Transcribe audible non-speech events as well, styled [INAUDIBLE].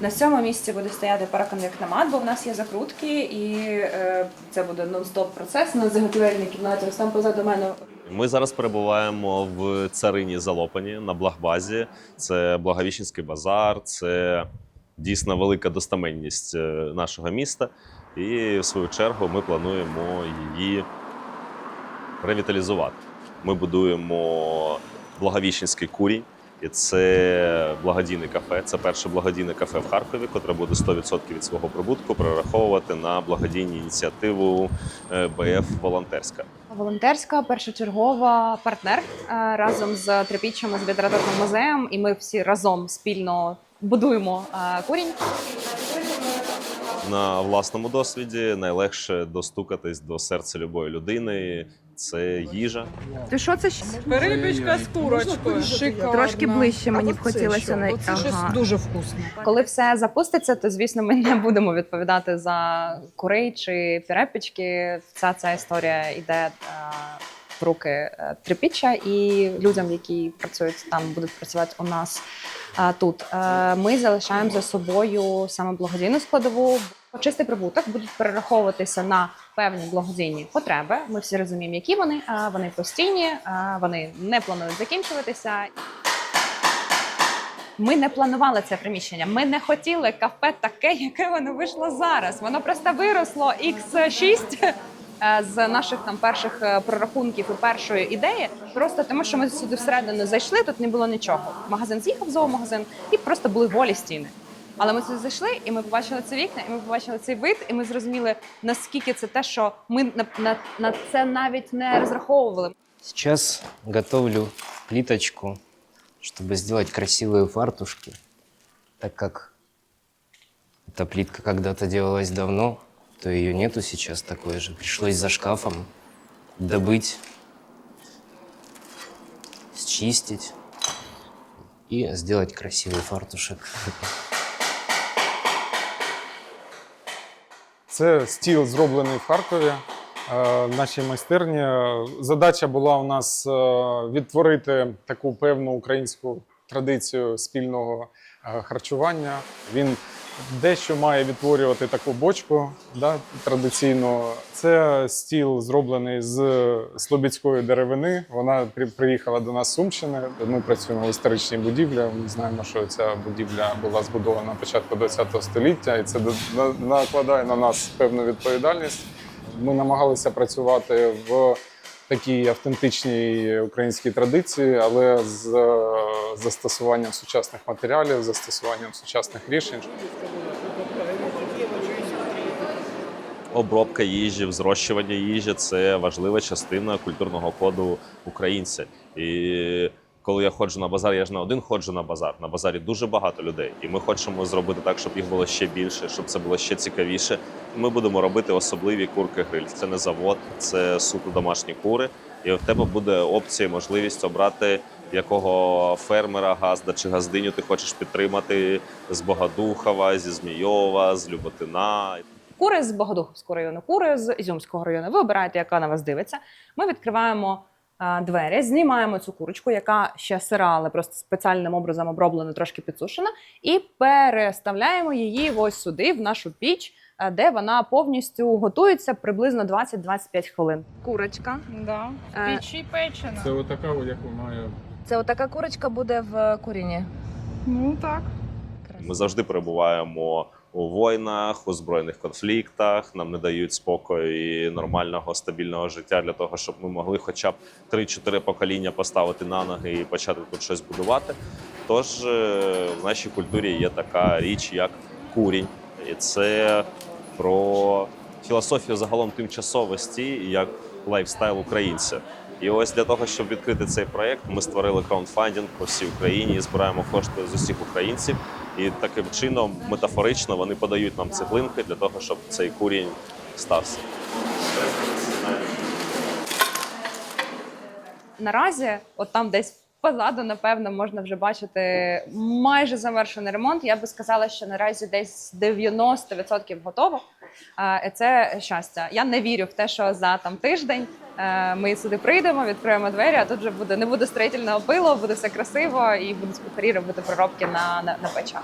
На сьомому місці буде стояти параконвектомат, бо в нас є закрутки, і е, це буде нон-стоп процес на заготівельній кімнаті. Ось там позаду мене Ми зараз перебуваємо в царині Залопані на Благбазі. Це Благовіщенський базар, це дійсно велика достаменність е, нашого міста. І в свою чергу ми плануємо її ревіталізувати. Ми будуємо Благовіщенський курінь. І це благодійне кафе. Це перше благодійне кафе в Харкові, котре буде 100% від свого прибутку перераховувати на благодійну ініціативу е, БФ Волонтерська. волонтерська першочергова партнер е, разом з трипіччями з літературним музеєм, і ми всі разом спільно будуємо е, курінь. На власному досвіді найлегше достукатись до серця любої людини. Це їжа. Ти що це? Перепічка з курочкою. Шикарно. Трошки ближче мені б хотілося на- Оце щось дуже вкусне. Коли все запуститься, то звісно ми не будемо відповідати за курей чи перепічки. Вся ця історія йде е, в руки е, трипіччя і людям, які працюють там, будуть працювати у нас е, тут. Ми залишаємо за собою саме благодійну складову. Чистий прибуток будуть перераховуватися на певні благодійні потреби. Ми всі розуміємо, які вони. Е, Вони постійні, вони не планують закінчуватися. Ми не планували це приміщення. Ми не хотіли кафе таке, яке воно вийшло зараз. Воно просто виросло x6 е, з наших там перших е, прорахунків і першої ідеї. Просто тому, що ми сюди всередину зайшли, тут не було нічого. Магазин з'їхав зоомагазин, і просто були голі стіни. Але ми сюди зайшли, і ми побачили це вікна, і ми побачили цей вид, і ми зрозуміли, наскільки це те, що ми на, на, на це навіть не розраховували. Сейчас готовлю плиточку, чтобы сделать красивые фартушки, так как эта плитка когда-то делалась давно, то ее нету сейчас такой же. Пришлось за шкафом добыть, счистить и сделать красивый фартушек. [LAUGHS] Це стіл зроблений в Харкові. е, В нашій майстерні задача була у нас е, відтворити таку певну українську традицію спільного е, харчування. Він дещо має відтворювати таку бочку да, традиційну. Це стіл зроблений з слобідської деревини. Вона при- приїхала до нас з Сумщини. Ми працюємо в історичній будівлі. Ми знаємо, що ця будівля була збудована на початку ХХ століття, і це накладає на нас певну відповідальність. Ми намагалися працювати в такій автентичній українській традиції, але з е, застосуванням сучасних матеріалів, застосуванням сучасних рішень. Обробка їжі, взрощування їжі це важлива частина культурного коду українця. І коли я ходжу на базар, я ж не один ходжу на базар. На базарі дуже багато людей, і ми хочемо зробити так, щоб їх було ще більше, щоб це було ще цікавіше. Ми будемо робити особливі курки гриль. Це не завод, це суто домашні кури. І в тебе буде опція, можливість обрати якого фермера, газда чи газдиню ти хочеш підтримати з Богодухова, зі Змійова, з Люботина. Кури з Богодуховського району, кури з Ізюмського району. Ви обираєте, яка на вас дивиться. Ми відкриваємо двері, знімаємо цю курочку, яка ще сира, але просто спеціальним образом оброблена, трошки підсушена, і переставляємо її ось сюди, в нашу піч, де вона повністю готується приблизно 20-25 хвилин. Курочка. Да. Е, Печі печена. Це отака, яку має Це отака курочка буде в куріні. Ну так. Ми завжди перебуваємо у війнах, у збройних конфліктах. Нам не дають спокою і нормального стабільного життя для того, щоб ми могли хоча б 3-4 покоління поставити на ноги і почати тут щось будувати. Тож е, в нашій культурі є така річ, як курінь, і це про філософію загалом тимчасовості як лайфстайл українця. І ось для того, щоб відкрити цей проект, ми створили краундфандинг по всій Україні і збираємо кошти з усіх українців. І таким чином, метафорично, вони подають нам цеглинки для того, щоб цей курінь стався. Наразі, от там десь позаду, напевно, можна вже бачити майже завершений ремонт. Я би сказала, що наразі десь 90% готово. Е, Це щастя. Я не вірю в те, що за там тиждень е, ми сюди прийдемо, відкриємо двері, а тут вже буде не буде строїтельного пилу, буде все красиво і будуть кухарі робити проробки на, на, на печах.